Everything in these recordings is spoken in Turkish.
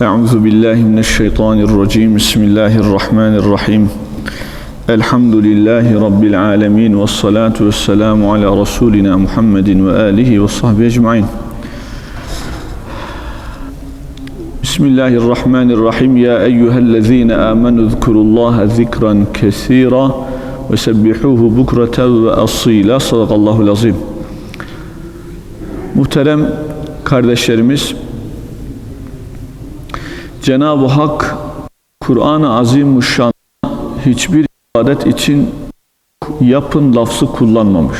Euzu billahi mineşşeytanirracim. Bismillahirrahmanirrahim. Elhamdülillahi rabbil alamin ve salatu vesselamu ala rasulina Muhammedin ve alihi ve sahbihi ecmaîn. Bismillahirrahmanirrahim. Ya eyyuhellezine amenu zkurullaha zikran kesira ve sebbihuhu bukreten ve asila. Sadakallahu lazim. Muhterem kardeşlerimiz, Cenab-ı Hak Kur'an-ı Azimuşşan hiçbir ibadet için yapın lafzı kullanmamış.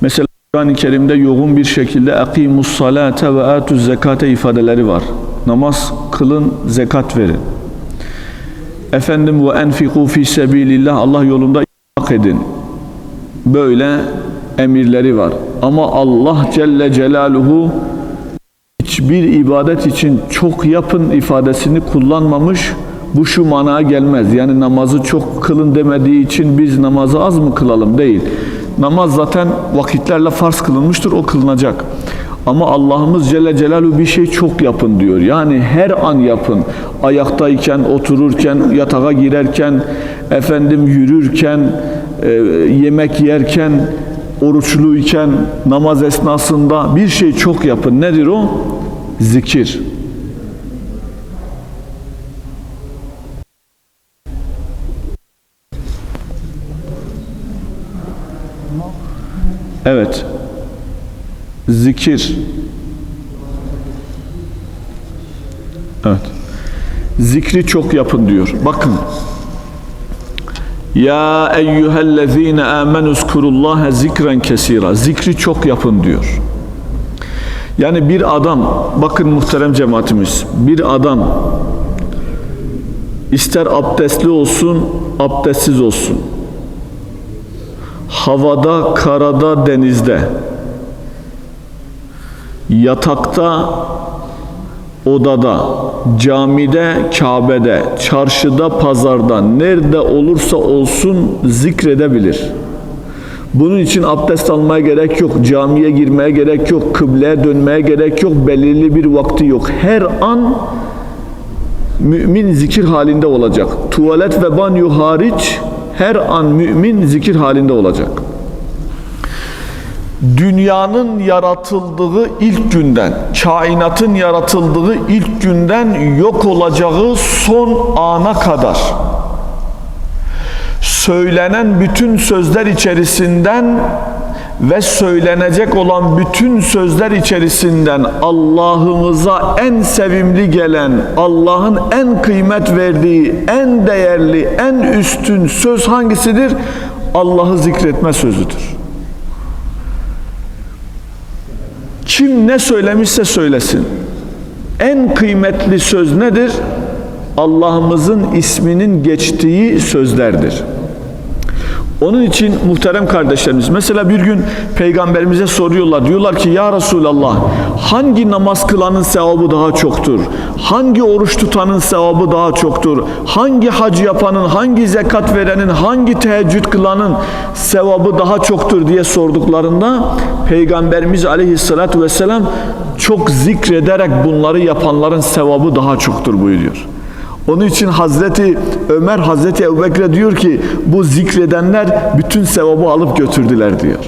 Mesela Kur'an-ı Kerim'de yoğun bir şekilde akimus salate ve atuz zekate ifadeleri var. Namaz kılın, zekat verin. Efendim ve enfiku fi sebilillah Allah yolunda infak edin. Böyle emirleri var. Ama Allah Celle Celaluhu hiçbir ibadet için çok yapın ifadesini kullanmamış. Bu şu manaya gelmez. Yani namazı çok kılın demediği için biz namazı az mı kılalım? Değil. Namaz zaten vakitlerle farz kılınmıştır. O kılınacak. Ama Allah'ımız Celle Celaluhu bir şey çok yapın diyor. Yani her an yapın. Ayaktayken, otururken, yatağa girerken, efendim yürürken, e, yemek yerken, oruçluyken, namaz esnasında bir şey çok yapın. Nedir o? Zikir. Evet. Zikir. Evet. Zikri çok yapın diyor. Bakın. Ya eyyühellezine amenu zkurullaha zikren kesira. Zikri çok yapın diyor. Yani bir adam, bakın muhterem cemaatimiz, bir adam ister abdestli olsun, abdestsiz olsun. Havada, karada, denizde, yatakta, odada, camide, Kabe'de, çarşıda, pazarda, nerede olursa olsun zikredebilir. Bunun için abdest almaya gerek yok, camiye girmeye gerek yok, kıbleye dönmeye gerek yok, belirli bir vakti yok. Her an mümin zikir halinde olacak. Tuvalet ve banyo hariç her an mümin zikir halinde olacak. Dünyanın yaratıldığı ilk günden, kainatın yaratıldığı ilk günden yok olacağı son ana kadar söylenen bütün sözler içerisinden ve söylenecek olan bütün sözler içerisinden Allah'ımıza en sevimli gelen, Allah'ın en kıymet verdiği, en değerli, en üstün söz hangisidir? Allah'ı zikretme sözüdür. Kim ne söylemişse söylesin. En kıymetli söz nedir? Allah'ımızın isminin geçtiği sözlerdir. Onun için muhterem kardeşlerimiz mesela bir gün peygamberimize soruyorlar diyorlar ki ya Resulallah hangi namaz kılanın sevabı daha çoktur? Hangi oruç tutanın sevabı daha çoktur? Hangi hac yapanın, hangi zekat verenin, hangi teheccüd kılanın sevabı daha çoktur diye sorduklarında peygamberimiz aleyhissalatü vesselam çok zikrederek bunları yapanların sevabı daha çoktur buyuruyor. Onun için Hazreti Ömer, Hazreti Ebubekir'e diyor ki bu zikredenler bütün sevabı alıp götürdüler diyor.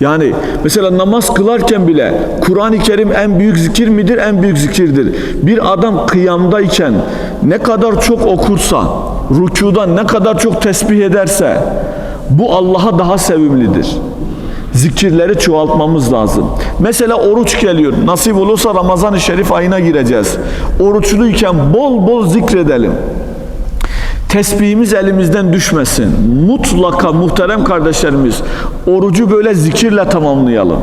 Yani mesela namaz kılarken bile Kur'an-ı Kerim en büyük zikir midir? En büyük zikirdir. Bir adam kıyamdayken ne kadar çok okursa, rükudan ne kadar çok tesbih ederse bu Allah'a daha sevimlidir zikirleri çoğaltmamız lazım. Mesela oruç geliyor. Nasip olursa Ramazan-ı Şerif ayına gireceğiz. Oruçluyken bol bol zikredelim. Tesbihimiz elimizden düşmesin. Mutlaka muhterem kardeşlerimiz orucu böyle zikirle tamamlayalım.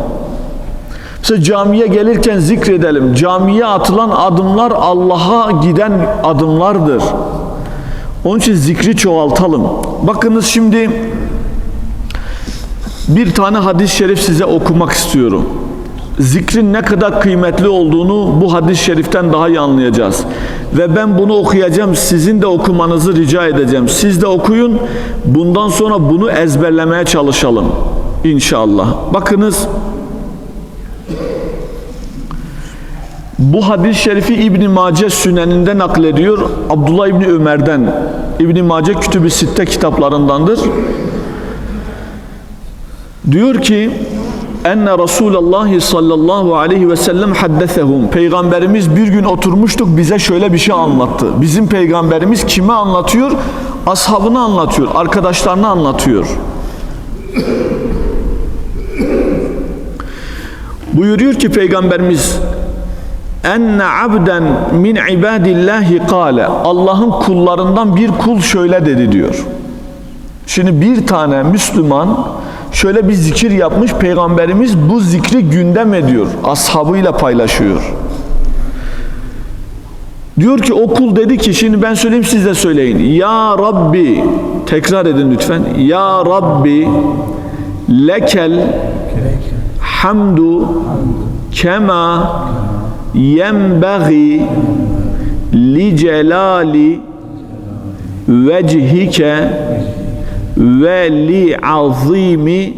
Mesela camiye gelirken zikredelim. Camiye atılan adımlar Allah'a giden adımlardır. Onun için zikri çoğaltalım. Bakınız şimdi bir tane hadis-i şerif size okumak istiyorum. Zikrin ne kadar kıymetli olduğunu bu hadis-i şeriften daha iyi anlayacağız. Ve ben bunu okuyacağım, sizin de okumanızı rica edeceğim. Siz de okuyun, bundan sonra bunu ezberlemeye çalışalım. İnşallah. Bakınız, Bu hadis-i şerifi İbn Mace Sünen'inde naklediyor. Abdullah İbni Ömer'den. İbn Mace Kütüb-i Sitte kitaplarındandır. Diyor ki enne Resulullah sallallahu aleyhi ve sellem haddesehum. Peygamberimiz bir gün oturmuştuk bize şöyle bir şey anlattı. Bizim peygamberimiz kime anlatıyor? Ashabını anlatıyor, arkadaşlarını anlatıyor. Buyuruyor ki peygamberimiz enne abden min ibadillahi kale Allah'ın kullarından bir kul şöyle dedi diyor. Şimdi bir tane Müslüman şöyle bir zikir yapmış peygamberimiz bu zikri gündem ediyor. Ashabıyla paylaşıyor. Diyor ki o kul dedi ki şimdi ben söyleyeyim siz de söyleyin. Ya Rabbi tekrar edin lütfen. Ya Rabbi lekel hamdu kema yenbagi li celali vechike ve li azimi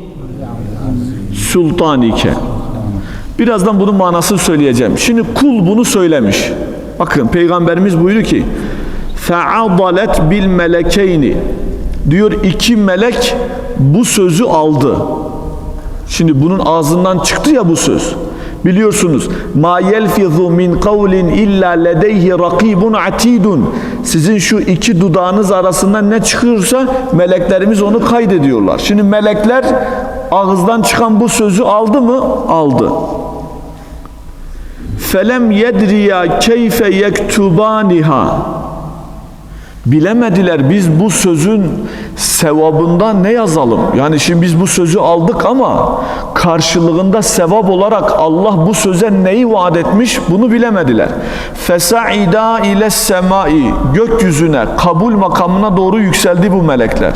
sultanike. Birazdan bunun manasını söyleyeceğim. Şimdi kul bunu söylemiş. Bakın peygamberimiz buyuruyor ki fe'adalet bil melekeyni diyor iki melek bu sözü aldı. Şimdi bunun ağzından çıktı ya bu söz. Biliyorsunuz ma yelfizu min kavlin illa ledeyhi rakibun atidun. Sizin şu iki dudağınız arasında ne çıkıyorsa meleklerimiz onu kaydediyorlar. Şimdi melekler ağızdan çıkan bu sözü aldı mı? Aldı. Felem yedriya keyfe yektubaniha. Bilemediler biz bu sözün sevabında ne yazalım? Yani şimdi biz bu sözü aldık ama karşılığında sevap olarak Allah bu söze neyi vaat etmiş bunu bilemediler. Fesaida ile semai gökyüzüne kabul makamına doğru yükseldi bu melekler.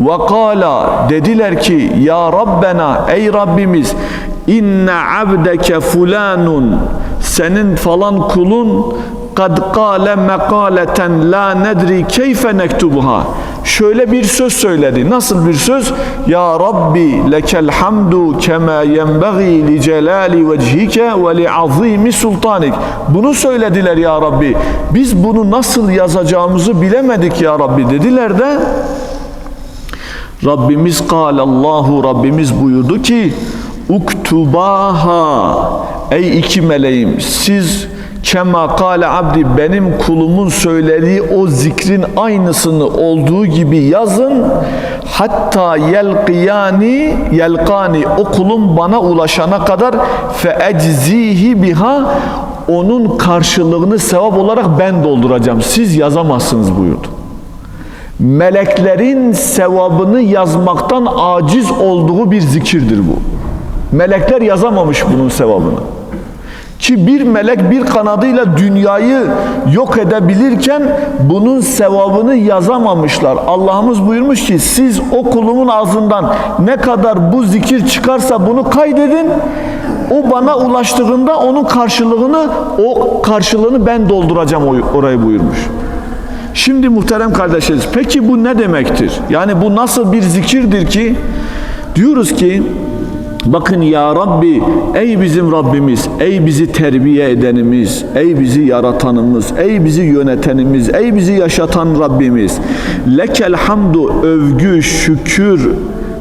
Ve kala dediler ki ya Rabbena ey Rabbimiz inne abdeke fulanun senin falan kulun kad kâle mekaleten la nedri keyfe nektubuha şöyle bir söz söyledi. Nasıl bir söz? Ya Rabbi lekel hamdu kema yenbaghi li celali vechike ve li azimi sultanik. Bunu söylediler ya Rabbi. Biz bunu nasıl yazacağımızı bilemedik ya Rabbi dediler de Rabbimiz Allahu Rabbimiz buyurdu ki uktubaha ey iki meleğim siz kema kâle abdi benim kulumun söylediği o zikrin aynısını olduğu gibi yazın hatta yelqiyani yelkani o kulum bana ulaşana kadar fe eczihi biha onun karşılığını sevap olarak ben dolduracağım siz yazamazsınız buyurdu meleklerin sevabını yazmaktan aciz olduğu bir zikirdir bu. Melekler yazamamış bunun sevabını. Ki bir melek bir kanadıyla dünyayı yok edebilirken bunun sevabını yazamamışlar. Allah'ımız buyurmuş ki siz o kulumun ağzından ne kadar bu zikir çıkarsa bunu kaydedin. O bana ulaştığında onun karşılığını o karşılığını ben dolduracağım orayı buyurmuş. Şimdi muhterem kardeşler, peki bu ne demektir? Yani bu nasıl bir zikirdir ki? Diyoruz ki, bakın ya Rabbi, ey bizim Rabbimiz, ey bizi terbiye edenimiz, ey bizi yaratanımız, ey bizi yönetenimiz, ey bizi yaşatan Rabbimiz. Lekel hamdu, övgü, şükür,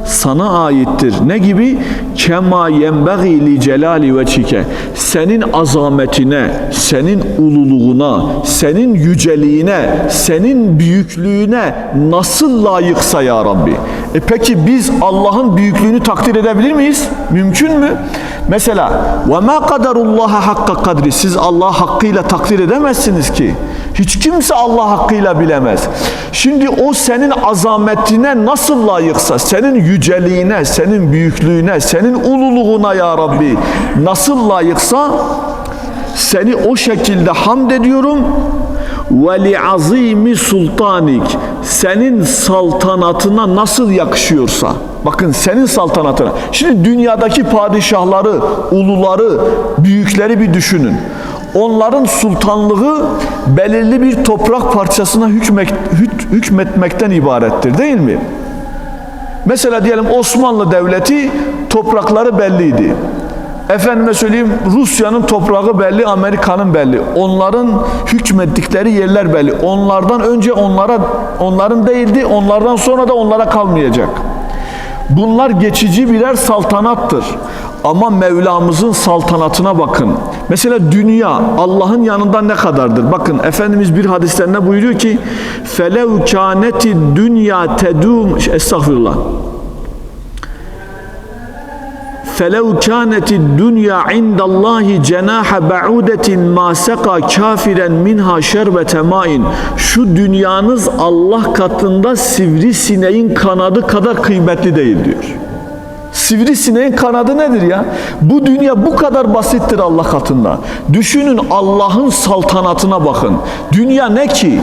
sana aittir. Ne gibi? Kema yenbagi li celali ve çike. Senin azametine, senin ululuğuna, senin yüceliğine, senin büyüklüğüne nasıl layıksa ya Rabbi. E peki biz Allah'ın büyüklüğünü takdir edebilir miyiz? Mümkün mü? Mesela ve ma kadarullaha hakka kadri. Siz Allah hakkıyla takdir edemezsiniz ki. Hiç kimse Allah hakkıyla bilemez. Şimdi o senin azametine nasıl layıksa, senin yüceliğine, senin büyüklüğüne, senin ululuğuna ya Rabbi nasıl layıksa seni o şekilde hamd ediyorum. Ve li azimi sultanik senin saltanatına nasıl yakışıyorsa bakın senin saltanatına. Şimdi dünyadaki padişahları uluları büyükleri bir düşünün onların sultanlığı belirli bir toprak parçasına hükmet, hükmetmekten ibarettir değil mi? Mesela diyelim Osmanlı Devleti toprakları belliydi. Efendime söyleyeyim Rusya'nın toprağı belli, Amerika'nın belli. Onların hükmettikleri yerler belli. Onlardan önce onlara onların değildi, onlardan sonra da onlara kalmayacak. Bunlar geçici birer saltanattır. Ama Mevlamızın saltanatına bakın. Mesela dünya Allah'ın yanında ne kadardır? Bakın Efendimiz bir hadislerinde buyuruyor ki فَلَوْ كَانَتِ dünya tedum Estağfirullah. فَلَوْ كَانَتِ الدُّنْيَا عِنْدَ اللّٰهِ جَنَاحَ بَعُودَةٍ مَا سَقَى كَافِرًا مِنْهَا شَرْبَةَ مَاءٍ Şu dünyanız Allah katında sivrisineğin kanadı kadar kıymetli değil diyor. Sivrisineğin kanadı nedir ya? Bu dünya bu kadar basittir Allah katında. Düşünün Allah'ın saltanatına bakın. Dünya ne ki?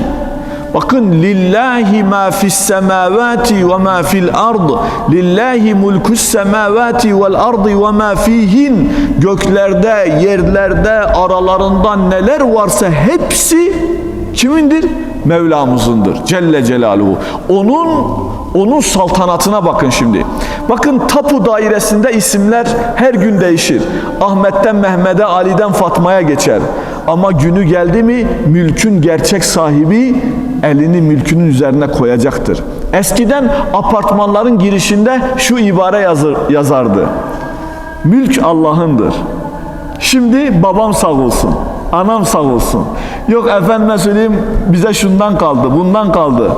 Bakın lillahi ma fis semavati ve ma fil ard. Lillahi mulkus semavati vel ardı ve ma fihin. Göklerde, yerlerde, aralarında neler varsa hepsi kimindir? Mevlamızındır. Celle Celaluhu. Onun onun saltanatına bakın şimdi. Bakın tapu dairesinde isimler her gün değişir. Ahmet'ten Mehmet'e, Ali'den Fatma'ya geçer. Ama günü geldi mi mülkün gerçek sahibi elini mülkünün üzerine koyacaktır. Eskiden apartmanların girişinde şu ibare yazır, yazardı. Mülk Allah'ındır. Şimdi babam sağ olsun, anam sağ olsun. Yok efendime söyleyeyim bize şundan kaldı, bundan kaldı.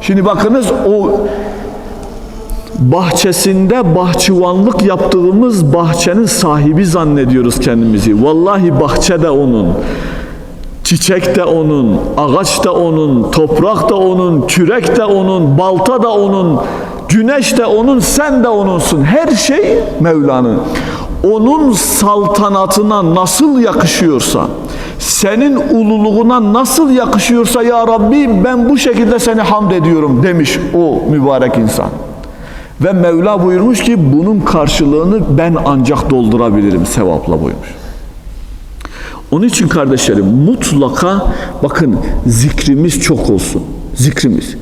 Şimdi bakınız o bahçesinde bahçıvanlık yaptığımız bahçenin sahibi zannediyoruz kendimizi. Vallahi bahçe de onun. Çiçek de onun, ağaç da onun, toprak da onun, kürek de onun, balta da onun, güneş de onun, sen de onunsun. Her şey Mevla'nın. Onun saltanatına nasıl yakışıyorsa, senin ululuğuna nasıl yakışıyorsa ya Rabbi ben bu şekilde seni hamd ediyorum demiş o mübarek insan. Ve Mevla buyurmuş ki bunun karşılığını ben ancak doldurabilirim sevapla buyurmuş. Onun için kardeşlerim mutlaka bakın zikrimiz çok olsun. Zikrimiz.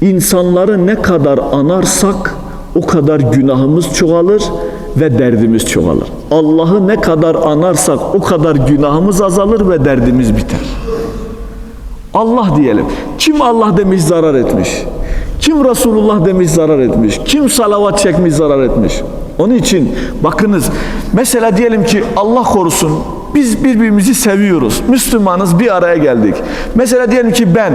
İnsanları ne kadar anarsak o kadar günahımız çoğalır ve derdimiz çoğalır. Allah'ı ne kadar anarsak o kadar günahımız azalır ve derdimiz biter. Allah diyelim. Kim Allah demiş zarar etmiş? Kim Resulullah demiş zarar etmiş? Kim salavat çekmiş zarar etmiş? Onun için bakınız mesela diyelim ki Allah korusun biz birbirimizi seviyoruz. Müslümanız bir araya geldik. Mesela diyelim ki ben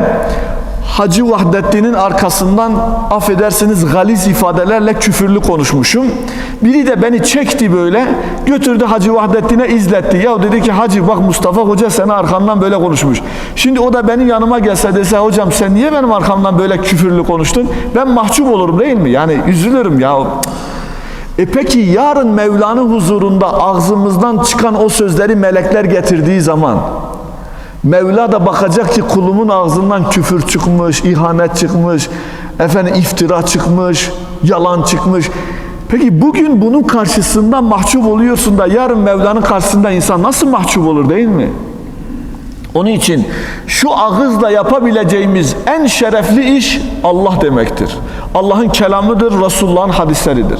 Hacı Vahdettin'in arkasından affedersiniz galiz ifadelerle küfürlü konuşmuşum. Biri de beni çekti böyle götürdü Hacı Vahdettin'e izletti. Ya dedi ki Hacı bak Mustafa Hoca seni arkandan böyle konuşmuş. Şimdi o da benim yanıma gelse dese hocam sen niye benim arkamdan böyle küfürlü konuştun? Ben mahcup olurum değil mi? Yani üzülürüm ya. E peki yarın Mevla'nın huzurunda ağzımızdan çıkan o sözleri melekler getirdiği zaman Mevla da bakacak ki kulumun ağzından küfür çıkmış, ihanet çıkmış, efendim iftira çıkmış, yalan çıkmış. Peki bugün bunun karşısında mahcup oluyorsun da yarın Mevla'nın karşısında insan nasıl mahcup olur değil mi? Onun için şu ağızla yapabileceğimiz en şerefli iş Allah demektir. Allah'ın kelamıdır, Resulullah'ın hadisleridir.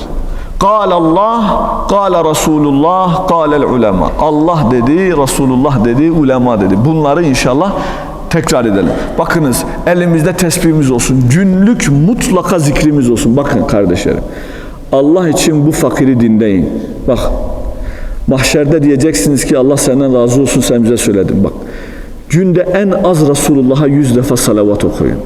Kâle Allah, kâle Resulullah, kâlel ulema. Allah dedi, Resulullah dedi, ulema dedi. Bunları inşallah tekrar edelim. Bakınız elimizde tesbihimiz olsun. Günlük mutlaka zikrimiz olsun. Bakın kardeşlerim. Allah için bu fakiri dinleyin. Bak mahşerde diyeceksiniz ki Allah senden razı olsun sen bize söyledin. Bak günde en az Resulullah'a yüz defa salavat okuyun.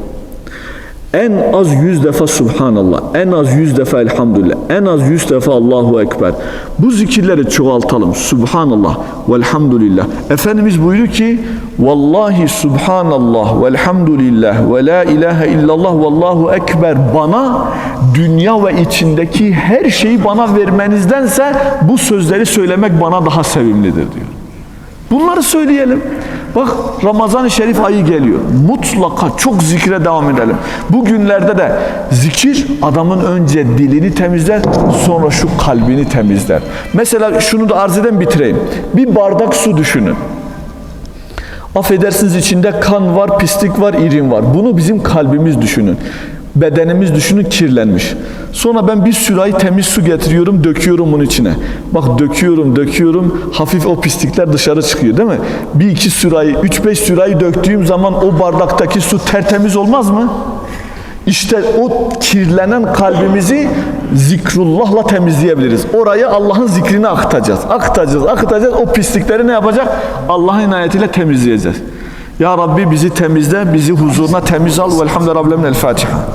En az yüz defa Subhanallah, en az yüz defa Elhamdülillah, en az yüz defa Allahu Ekber. Bu zikirleri çoğaltalım. Subhanallah, velhamdülillah. Efendimiz buyuruyor ki, Vallahi Subhanallah, velhamdülillah, ve la ilahe illallah, vallahu ekber bana dünya ve içindeki her şeyi bana vermenizdense bu sözleri söylemek bana daha sevimlidir diyor. Bunları söyleyelim. Bak Ramazan-ı Şerif ayı geliyor. Mutlaka çok zikre devam edelim. Bu günlerde de zikir adamın önce dilini temizler, sonra şu kalbini temizler. Mesela şunu da arz eden bitireyim. Bir bardak su düşünün. Affedersiniz içinde kan var, pislik var, irin var. Bunu bizim kalbimiz düşünün. Bedenimiz düşünün kirlenmiş. Sonra ben bir sürahi temiz su getiriyorum, döküyorum bunun içine. Bak döküyorum, döküyorum. Hafif o pislikler dışarı çıkıyor değil mi? Bir iki sürahi, üç beş sürahi döktüğüm zaman o bardaktaki su tertemiz olmaz mı? İşte o kirlenen kalbimizi zikrullahla temizleyebiliriz. Oraya Allah'ın zikrini akıtacağız. Akıtacağız, akıtacağız. O pislikleri ne yapacak? Allah'ın inayetiyle temizleyeceğiz. Ya Rabbi bizi temizle, bizi huzuruna temiz al. Velhamdülillahi Rabbil Fatiha.